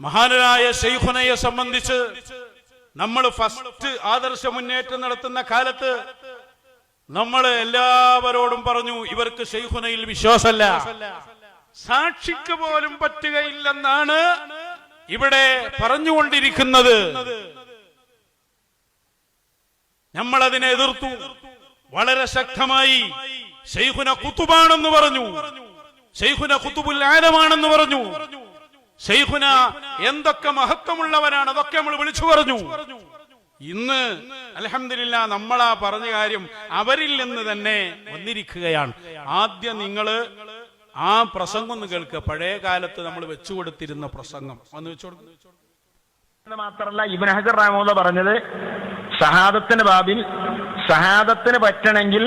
മഹാനരായ ഷെയ്ഖുനയെ സംബന്ധിച്ച് നമ്മൾ ഫസ്റ്റ് ആദർശ മുന്നേറ്റം നടത്തുന്ന കാലത്ത് നമ്മൾ എല്ലാവരോടും പറഞ്ഞു ഇവർക്ക് ഷെയ്ഖുനയിൽ വിശ്വാസമല്ല. സാക്ഷിക്ക് പോലും പറ്റുകയില്ലെന്നാണ് ഇവിടെ പറഞ്ഞുകൊണ്ടിരിക്കുന്നത്. നമ്മൾ അതിനെ എതിർത്തു. വളരെ ശക്തമായി ഷെയ്ഖുന കുത്തുബാണെന്ന് പറഞ്ഞു. ഷെയ്ഖുന കുത്തുബുൽ ആലമാണെന്ന് പറഞ്ഞു. ഷെയ്ഖുന എന്തൊക്കെ മഹത്വമുള്ളവനാണ് അതൊക്കെ നമ്മൾ വിളിച്ചു പറഞ്ഞു. ഇന്ന് അലഹമില്ല നമ്മളാ പറഞ്ഞ കാര്യം അവരിൽ നിന്ന് തന്നെ വന്നിരിക്കുകയാണ്. ആദ്യം നിങ്ങൾ ആ പ്രസംഗം ഒന്ന് കേൾക്കുക പഴയ കാലത്ത് നമ്മൾ വെച്ചു കൊടുത്തിരുന്ന പ്രസംഗം. ഒന്ന് വെച്ചു കൊടുക്കും. മാത്രമല്ല ഇബൻ ഹജർ റഹ്മൂല പറഞ്ഞത് സഹാദത്തിന് ബാബിൽ സഹാദത്തിന് പറ്റണമെങ്കിൽ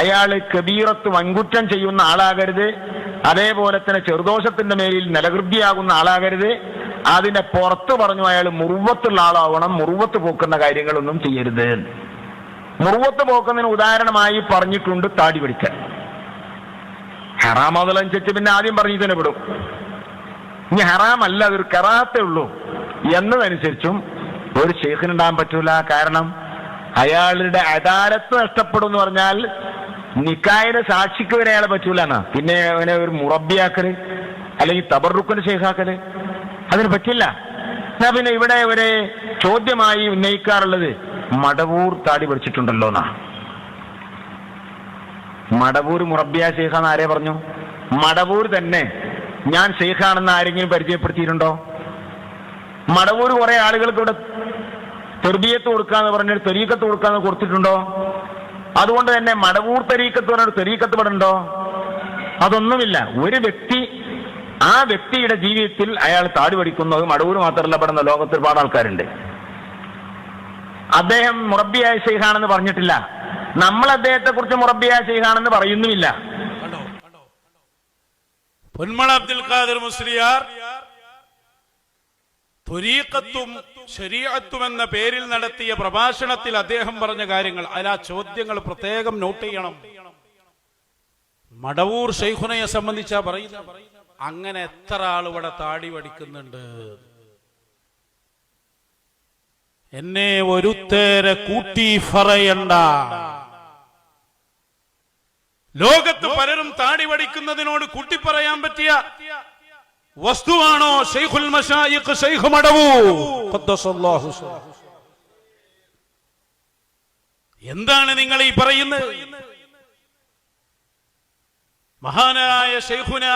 അയാൾ കബീറത്ത് വൻകുറ്റം ചെയ്യുന്ന ആളാകരുത്. അതേപോലെ തന്നെ ചെറുദോഷത്തിന്റെ മേലിൽ നിലകൃതിയാകുന്ന ആളാകരുത്. അതിന്റെ പുറത്ത് പറഞ്ഞു അയാൾ മുറുവത്തുള്ള ആളാവണം മുറുവത്ത് പോക്കുന്ന കാര്യങ്ങളൊന്നും ചെയ്യരുത്. മുറുവത്ത് പോക്കുന്നതിന് ഉദാഹരണമായി പറഞ്ഞിട്ടുണ്ട് താടി പിടിക്കൽ ഹെറാമതലനുസരിച്ച് പിന്നെ ആദ്യം പറഞ്ഞു തന്നെ വിടും. ഇനി ഹറാമല്ല അതൊരു കറാത്തേ ഉള്ളൂ. എന്നതനുസരിച്ചും ഒരു ഷെയ്ഖിനുണ്ടാകാൻ പറ്റൂല. കാരണം അയാളുടെ അദാലത്ത് നഷ്ടപ്പെടും എന്ന് പറഞ്ഞാൽ നിക്കായിന് സാക്ഷിക്ക് വരെ അയാളെ പറ്റൂല എന്നാ പിന്നെ അവനെ ഒരു മുറബിയാക്കൽ അല്ലെങ്കിൽ തബറുക്കിന് ഷെയ്ഖാക്കൽ അതിന് പറ്റില്ല. എന്നാ പിന്നെ ഇവിടെ ഒരു ചോദ്യമായി ഉന്നയിക്കാറുള്ളത് മടവൂർ താടി പിടിച്ചിട്ടുണ്ടല്ലോ എന്നാ മടവൂർ മുറബിയ ഷെയ്ഖാന്ന് ആരെ പറഞ്ഞു? മടവൂർ തന്നെ. ഞാൻ ഷെയ്ഖാണെന്ന് ആരെങ്കിലും പരിചയപ്പെടുത്തിയിട്ടുണ്ടോ? മടവൂർ കുറെ ആളുകൾക്ക് ഇവിടെ തെർബിയത്ത് കൊടുക്കാന്ന് പറഞ്ഞിട്ട് തെരീക്കത്ത് കൊടുക്കാന്ന് കൊടുത്തിട്ടുണ്ടോ? അതുകൊണ്ട് തന്നെ മടവൂർ തെരീക്കത്ത് പറഞ്ഞൊരു തെരീക്കത്ത് പടുണ്ടോ അതൊന്നുമില്ല. ഒരു വ്യക്തി ആ വ്യക്തിയുടെ ജീവിതത്തിൽ അയാൾ താടി പഠിക്കുന്നത് മടവൂർ മാത്രമല്ല പെടുന്ന ലോകത്ത് ഒരുപാട് ആൾക്കാരുണ്ട്. അദ്ദേഹം മുറബിയായ ഷെയ്ഖാണെന്ന് പറഞ്ഞിട്ടില്ല. നമ്മൾ അദ്ദേഹത്തെ കുറിച്ച് മുറബിയായ ഷെയ്ഖാണെന്ന് പറയുന്നുമില്ല. പൊന്മള അബ്ദുൽ ഖാദിർ മുസ്ലിയാർ ത്വരീഖത്തും ശരീഅത്തും എന്ന പേരിൽ നടത്തിയ പ്രഭാഷണത്തിൽ അദ്ദേഹം പറഞ്ഞ കാര്യങ്ങൾ. അതിൽ ആ ചോദ്യങ്ങൾ പ്രത്യേകം നോട്ട് ചെയ്യണം. മടവൂർ ഷെയ്ഖുനയെ സംബന്ധിച്ചാ പറയുന്ന അങ്ങനെ എത്ര ആൾ ഇവിടെ താടി പഠിക്കുന്നുണ്ട്? എന്നെ ഒരുത്തേരെ കൂട്ടി പറയണ്ട. ലോകത്ത് പലരും താടി വടിക്കുന്നതിനോട് കൂട്ടിപ്പറയാൻ പറ്റിയ വസ്തുവാണോ ഷെയ്ഖുൽ മശായിഖ് ഷെയ്ഖ് മടവൂ? ഖദ്ദസല്ലാഹു. എന്താണ് നിങ്ങൾ ഈ പറയുന്നത്? മഹാനായ ഷെയ്ഖുന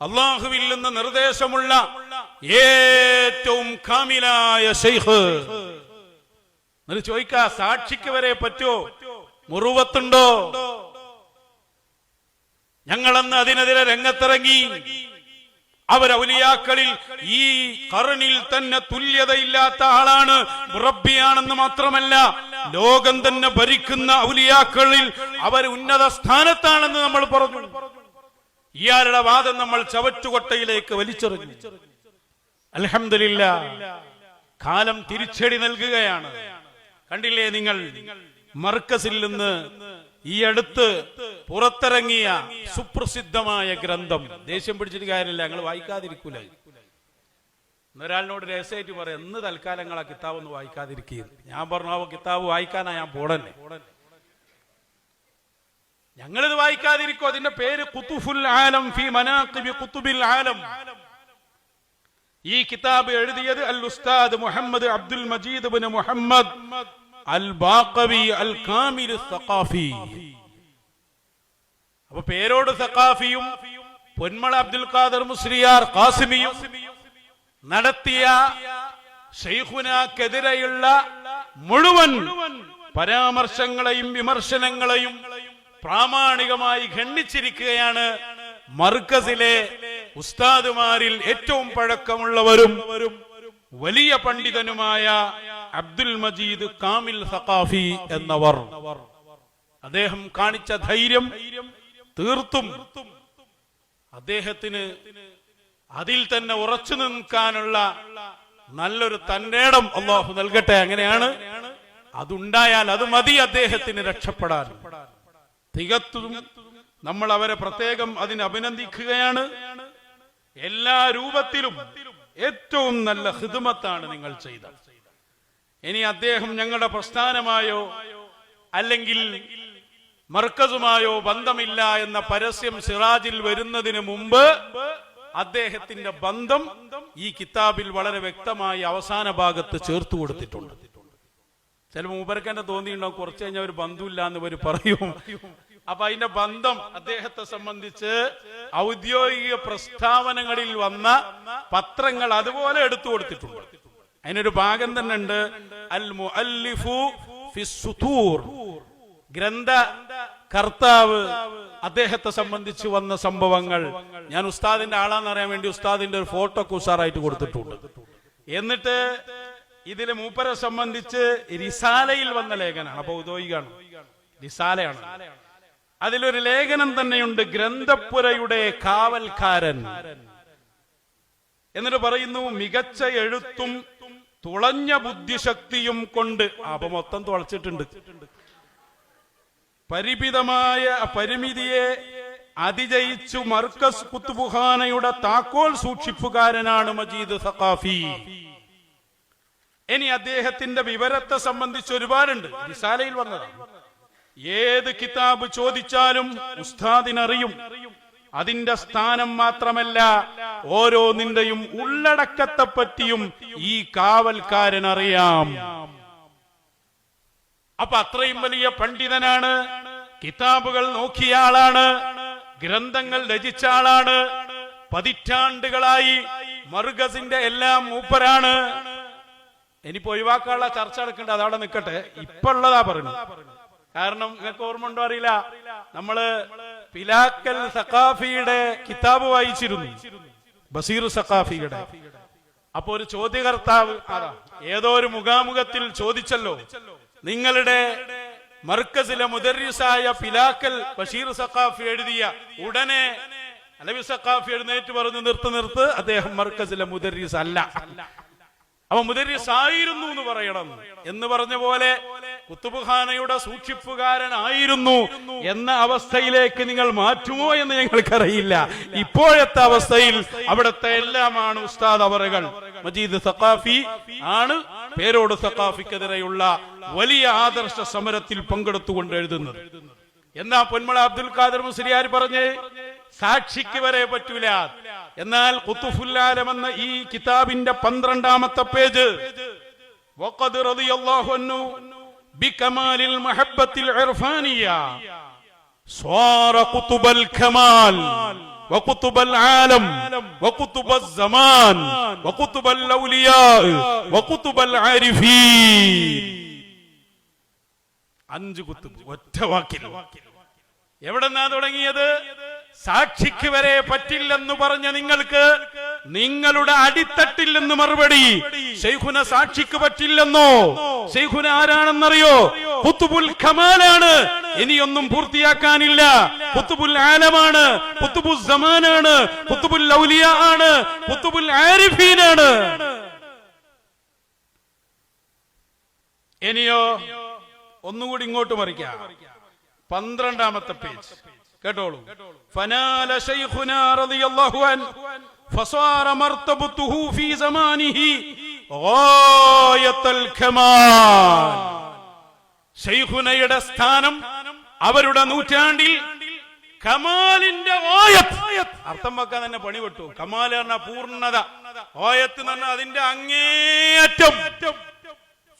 അള്ളാഹുവിൽ നിന്ന് നിർദ്ദേശമുള്ള ഏറ്റവും കാമിലായ ഷെയ്ഖ് എന്നിട്ട് ചോദിക്ക സാക്ഷിക്ക് വരെ പറ്റോ മുറുവത്തുണ്ടോ? ഞങ്ങളന്ന് അതിനെതിരെ രംഗത്തിറങ്ങി. അവരൗലിയാക്കളിൽ ഈ കറണിൽ തന്നെ തുല്യതയില്ലാത്ത ആളാണ് മുറബിയാണെന്ന് മാത്രമല്ല ലോകം തന്നെ ഭരിക്കുന്ന ഔലിയാക്കളിൽ അവർ ഉന്നത സ്ഥാനത്താണെന്ന് നമ്മൾ പറഞ്ഞു. ഇയാളുടെ വാദം നമ്മൾ ചവറ്റുകൊട്ടയിലേക്ക് വലിച്ചെറിഞ്ഞു. അലഹമില്ല കാലം തിരിച്ചടി നൽകുകയാണ്. കണ്ടില്ലേ നിങ്ങൾ? മർക്കസിൽ നിന്ന് ഈ അടുത്ത് പുറത്തിറങ്ങിയ സുപ്രസിദ്ധമായ ഗ്രന്ഥം. ദേഷ്യം പിടിച്ചിട്ട് കാര്യമില്ല ഞങ്ങൾ വായിക്കാതിരിക്കൂല. ഒരാളിനോട് രഹസ്യമായിട്ട് പറയാം എന്ന് തൽക്കാലങ്ങൾ ആ കിതാബ് ഒന്ന് വായിക്കാതിരിക്കുകയും ഞാൻ പറഞ്ഞു ആ കിതാബ് വായിക്കാനാ ഞാൻ പോടന്നെ ഞങ്ങളിത് വായിക്കാതിരിക്കും അതിന്റെ പേര് കുത്തുഫുൽ ആലം ഫി മനാഖിബി കുത്തുബിൽ ആലം. ഈ കിതാബ് എഴുതിയത് അൽ ഉസ്താദ് മുഹമ്മദ് അബ്ദുൽ മജീദ് മുഹമ്മദ്. അൽ ബാഖവി അൽ കാമിൽ സഖാഫി. അപ്പൊ പേരോട് സഖാഫിയും പൊന്മള അബ്ദുൽ ഖാദർ മുസ്ലിയാർ കാസിമിയും നടത്തിയ ഷെയ്ഖുനക്കെതിരെയുള്ള മുഴുവൻ പരാമർശങ്ങളെയും വിമർശനങ്ങളെയും പ്രാമാണികമായി ഖണ്ഡിച്ചിരിക്കുകയാണ് മർക്കസിലെ ഉസ്താദുമാരിൽ ഏറ്റവും പഴക്കമുള്ളവരും വലിയ പണ്ഡിതനുമായ അബ്ദുൽ മജീദ് കാമിൽ സഖാഫി എന്നവർ. അദ്ദേഹം കാണിച്ച ധൈര്യം തീർത്തും അദ്ദേഹത്തിന് അതിൽ തന്നെ ഉറച്ചു നിൽക്കാനുള്ള നല്ലൊരു തന്നേടം അള്ളാഹു നൽകട്ടെ അങ്ങനെയാണ്. അതുണ്ടായാൽ അത് മതി അദ്ദേഹത്തിന് രക്ഷപ്പെടാൻ. തികത്തും നമ്മൾ അവരെ പ്രത്യേകം അതിന് അഭിനന്ദിക്കുകയാണ്. എല്ലാ രൂപത്തിലും ഏറ്റവും നല്ല ഹിതുമത്താണ് നിങ്ങൾ ചെയ്തത് ഇനി അദ്ദേഹം ഞങ്ങളുടെ പ്രസ്ഥാനമായോ അല്ലെങ്കിൽ മർക്കസുമായോ ബന്ധമില്ല എന്ന പരസ്യം സിറാജിൽ വരുന്നതിന് മുമ്പ് അദ്ദേഹത്തിന്റെ ബന്ധം ഈ കിതാബിൽ വളരെ വ്യക്തമായി അവസാന ഭാഗത്ത് ചേർത്ത് കൊടുത്തിട്ടുണ്ട്. ചില മൂപ്പർക്ക് തന്നെ തോന്നിയിട്ടുണ്ടാവും കുറച്ച് കഴിഞ്ഞാൽ ഒരു ബന്ധമില്ല എന്ന് പറയും. അപ്പൊ അതിന്റെ ബന്ധം അദ്ദേഹത്തെ സംബന്ധിച്ച് ഔദ്യോഗിക പ്രസ്താവനകളിൽ വന്ന പത്രങ്ങൾ അതുപോലെ എടുത്തു കൊടുത്തിട്ടുണ്ട്. അതിനൊരു ഭാഗം തന്നെ ഉണ്ട്. അൽ മുഅല്ലിഫു ഗ്രന്ഥ കർത്താവ് അദ്ദേഹത്തെ സംബന്ധിച്ച് വന്ന സംഭവങ്ങൾ. ഞാൻ ഉസ്താദിന്റെ ആളാന്ന് അറിയാൻ വേണ്ടി ഉസ്താദിന്റെ ഒരു ഫോട്ടോ കുസാറായിട്ട് കൊടുത്തിട്ടുണ്ട്. എന്നിട്ട് ഇതിലെ മൂപ്പരെ സംബന്ധിച്ച് റിസാലയിൽ വന്ന ലേഖനാണ്. അപ്പൊ ഉദോയികാണ് റിസാലയാണ്. അതിലൊരു ലേഖനം തന്നെയുണ്ട് ഗ്രന്ഥപ്പുരയുടെ കാവൽക്കാരൻ. എന്നിട്ട് പറയുന്നു മികച്ച എഴുത്തും തുളഞ്ഞ ബുദ്ധിശക്തിയും കൊണ്ട് അപ്പൊ മൊത്തം തുളച്ചിട്ടുണ്ട്. പരിമിതമായ പരിമിതിയെ അതിജയിച്ചു മർക്കസ് കുത്തുബുഖാനയുടെ താക്കോൽ സൂക്ഷിപ്പുകാരനാണ് മജീദ് സഖാഫി. ഇനി അദ്ദേഹത്തിന്റെ വിവരത്തെ സംബന്ധിച്ച് ഒരുപാടുണ്ട്. വിശാലയിൽ വന്നതാണ്. ഏത് കിതാബ് ചോദിച്ചാലും ഉസ്താദിനറിയും. അതിന്റെ സ്ഥാനം മാത്രമല്ല ഓരോ ഓരോന്നിന്റെയും ഉള്ളടക്കത്തെ പറ്റിയും ഈ കാവൽക്കാരൻ അറിയാം അപ്പൊ അത്രയും വലിയ പണ്ഡിതനാണ് കിതാബുകൾ നോക്കിയ ആളാണ് ഗ്രന്ഥങ്ങൾ രചിച്ച ആളാണ് പതിറ്റാണ്ടുകളായി മർഗസിന്റെ എല്ലാം മൂപ്പരാണ്. ഇനിയിപ്പോ ഒഴിവാക്കാനുള്ള ചർച്ച നടക്കേണ്ട അതവിടെ നിൽക്കട്ടെ ഇപ്പൊ ഉള്ളതാ കാരണം നിങ്ങൾക്ക് ഓർമ്മ ഉണ്ടോ അറിയില്ല. നമ്മൾ പിലാക്കൽ സഖാഫിയുടെ കിതാബ് വായിച്ചിരുന്നു. ബസീർ സഖാഫിയുടെ. അപ്പൊ ഒരു ചോദ്യകർത്താവ് ഏതോ ഒരു മുഖാമുഖത്തിൽ ചോദിച്ചല്ലോ. നിങ്ങളുടെ മർക്കസിലെ മുദരിസായ പിലാക്കൽ ബഷീർ സഖാഫി എഴുതിയ ഉടനെ അലവി സഖാഫി എഴുന്നേറ്റ് പറഞ്ഞു നിർത്തു നിർത്ത് അദ്ദേഹം മർക്കസിലെ മുദരിസ് അല്ല. അപ്പൊ മുദരീസ് ആയിരുന്നു എന്ന് പറയണം. എന്ന് പറഞ്ഞ പോലെ കുത്തുബുഖാനയുടെ സൂക്ഷിപ്പുകാരനായിരുന്നു എന്ന അവസ്ഥയിലേക്ക് നിങ്ങൾ മാറ്റുമോ എന്ന് ഞങ്ങൾക്കറിയില്ല. ഇപ്പോഴത്തെ അവസ്ഥയിൽ അവിടുത്തെ എല്ലാമാണ് ഉസ്താദ് അവറുകൾ. മജീദ് സഖാഫി ആണ് പേരോട് സഖാഫിക്കെതിരെയുള്ള വലിയ ആദർശ സമരത്തിൽ പങ്കെടുത്തുകൊണ്ട് എഴുതുന്നത്. എന്നാ പൊന്മള അബ്ദുൽ ഖാദർ മുസ്ലിയാർ പറഞ്ഞ്? സാക്ഷിക്ക് വരെ പറ്റൂല. എന്നാൽ കുത്തുഫുല്ലാലം എന്ന ഈ കിതാബിന്റെ പന്ത്രണ്ടാമത്തെ പേജ്. വഖദ് റളിയല്ലാഹു അൻഹു عنه بكمال المحبة العرفانية صار قطب الكمال وقطب العالم وقطب الزمان وقطب الأولياء وقطب العارفين അഞ്ച് കുത്തുബ് ഒറ്റ വാക്കിൽ എവിടെന്നാ തുടങ്ങിയത് സാക്ഷിക്ക് വരെ പറ്റില്ലെന്ന് പറഞ്ഞ നിങ്ങൾക്ക് നിങ്ങളുടെ അടിത്തട്ടിൽ നിന്ന് മറുപടി. ശൈഖുന സാക്ഷിക്ക് പറ്റില്ലെന്നോ? ശൈഖുന ആരാണെന്നറിയോ? പുത്തുബുൽ ഖമാലാണ് ഇനിയൊന്നും പൂർത്തിയാക്കാനില്ല. പുത്തുബുൽ ആലമാണ്. പുത്തുബുൽ സമാനാണ്. പുത്തുബുൽ ലൗലിയ ആണ്. പുത്തുബുൽ ആരിഫീനാണ്. ഇനിയോ ഒന്നുകൂടി ഇങ്ങോട്ട് മറിക്കാം. പന്ത്രണ്ടാമത്തെ പേജ്. കേട്ടോളൂ. ഫനാല ശൈഖുനാ റളിയല്ലാഹു അൻ ഫസാറ മർത്തബത്തുഹു ഫീ زمانه غاية കമാൽ ശൈഖുനയുടെ സ്ഥാനം അവരുടെ നൂറ്റാണ്ടിൽ കമാലിന്റെ അർത്ഥം വെക്കാൻ തന്നെ പണിപെട്ടു. കമാൽ എന്ന പൂർണത. ഓയത്ത് എന്ന് പറഞ്ഞാൽ അതിന്റെ അങ്ങേയറ്റം.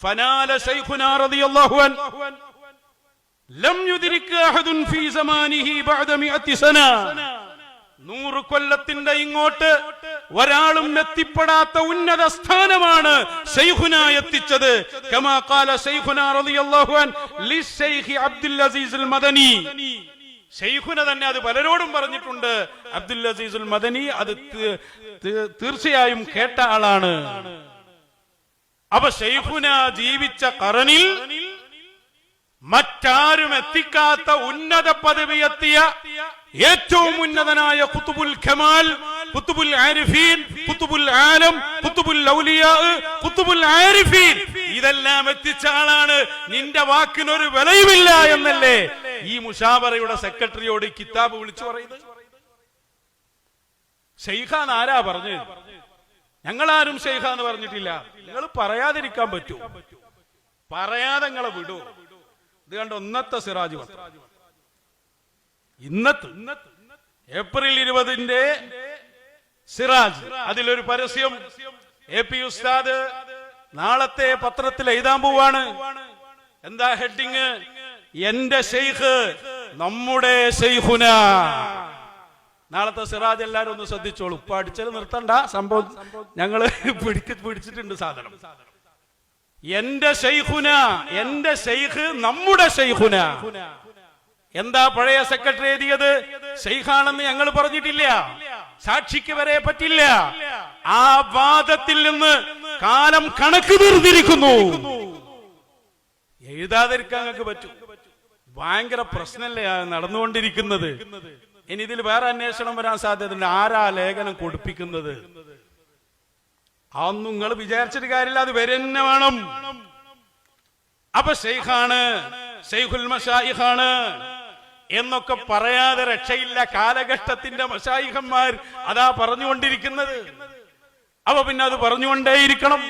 ഫനാല ശൈഖുനാ റളിയല്ലാഹു അൻ ലം യുദ്രിക അഹദുൻ ഫീ സമാനിഹി ബഅദ മിഅത്തി സന. നൂറ് കൊല്ലത്തിന്റെ ഇങ്ങോട്ട് ഒരാളും എത്തിപ്പെടാത്ത ഉന്നത സ്ഥാനമാണ് ഷെയ്ഖുന എത്തിച്ചത്. കമാ ഖാല ശൈഖുന റളിയല്ലാഹു അൻ ലിശൈഖി അബ്ദുൽ അസീസുൽ മദനി. ഷെയ്ഖുന തന്നെ അത് പലരോടും പറഞ്ഞിട്ടുണ്ട്. അബ്ദുൽ അസീസുൽ മദനി അത് തീർച്ചയായും കേട്ട ആളാണ്. അപ്പൊ ഷെയ്ഖുന ജീവിച്ച കറനിൽ മറ്റാരും എത്തിക്കാത്ത ഉന്നത പദവി എത്തിയ ഏറ്റവും ഉന്നതനായ കുത്തുബുൽ ഖമാൽ കുത്തുബുൽ ആരിഫീൻ കുത്തുബുൽ ആലം കുത്തുബുൽ ഔലിയാ കുത്തുബുൽ ആരിഫീൻ. ഇതെല്ലാം എത്തിച്ച ആളാണ്. നിന്റെ വാക്കിനൊരു വിലയുമില്ല എന്നല്ലേ ഈ മുഷാബറയുടെ സെക്രട്ടറിയോട് കിതാബ് വിളിച്ചു പറയുന്നത്? ഷെയ്ഖാൻ ആരാ പറഞ്ഞു ഞങ്ങളാരും ഷെയ്ഖ എന്ന് പറഞ്ഞിട്ടില്ല. നിങ്ങൾ പറയാതിരിക്കാൻ പറ്റൂ. പറയാതെ നിങ്ങളെ വിടൂ. ഇത് കണ്ട ഒന്നത്തെ സിറാജ് വട്ടം ഇന്നത്തെ ഏപ്രിൽ ഇരുപതിന്റെ സിറാജ്. അതിലൊരു പരസ്യം. എ പി ഉസ്താദ് നാളത്തെ പത്രത്തിൽ എഴുതാൻ പോവാണ്. എന്താ ഹെഡിങ്? എന്റെ ഷെയ്ഖ് നമ്മുടെ ഷെയ്ഖുന. നാളത്തെ സിറാജ് എല്ലാരും ഒന്ന് ശ്രദ്ധിച്ചോളൂ. പഠിച്ചത് നിർത്തണ്ട സംഭവം. ഞങ്ങൾ പിടിക്ക് പിടിച്ചിട്ടുണ്ട് സാധനം. എന്റെ ഷെയ്ഖുന എന്റെ ഷെയ്ഖ് നമ്മുടെ ഷെയ്ഖുന എന്താ പഴയ സെക്രട്ടറി എഴുതിയത്? ഷെയ്ഖാണെന്ന് ഞങ്ങൾ പറഞ്ഞിട്ടില്ല. സാക്ഷിക്ക് വരെ പറ്റില്ല. ആ വാദത്തിൽ നിന്ന് കാലം കണക്ക് തീർന്നിരിക്കുന്നു. എഴുതാതിരിക്കാൻ ഞങ്ങൾക്ക് പറ്റും. ഭയങ്കര പ്രശ്നമല്ലേ നടന്നുകൊണ്ടിരിക്കുന്നത്? ഇനി ഇതിൽ വേറെ അന്വേഷണം വരാൻ സാധ്യതയുണ്ട്. ആരാ ലേഖനം കൊടുപ്പിക്കുന്നത്? അതൊന്നും നിങ്ങൾ വിചാരിച്ചിട്ട് കാര്യമില്ല അത് വരെന്നെ വേണം. അപ്പൊ ഷെയ്ഖാണ് ഷെയ്ഖുൽ മഷായിഖാണ് എന്നൊക്കെ പറയാതെ രക്ഷയില്ല കാലഘട്ടത്തിന്റെ മഷായിഖന്മാർ. അതാ പറഞ്ഞുകൊണ്ടിരിക്കുന്നത്. അപ്പൊ പിന്നെ അത് പറഞ്ഞുകൊണ്ടേയിരിക്കണം.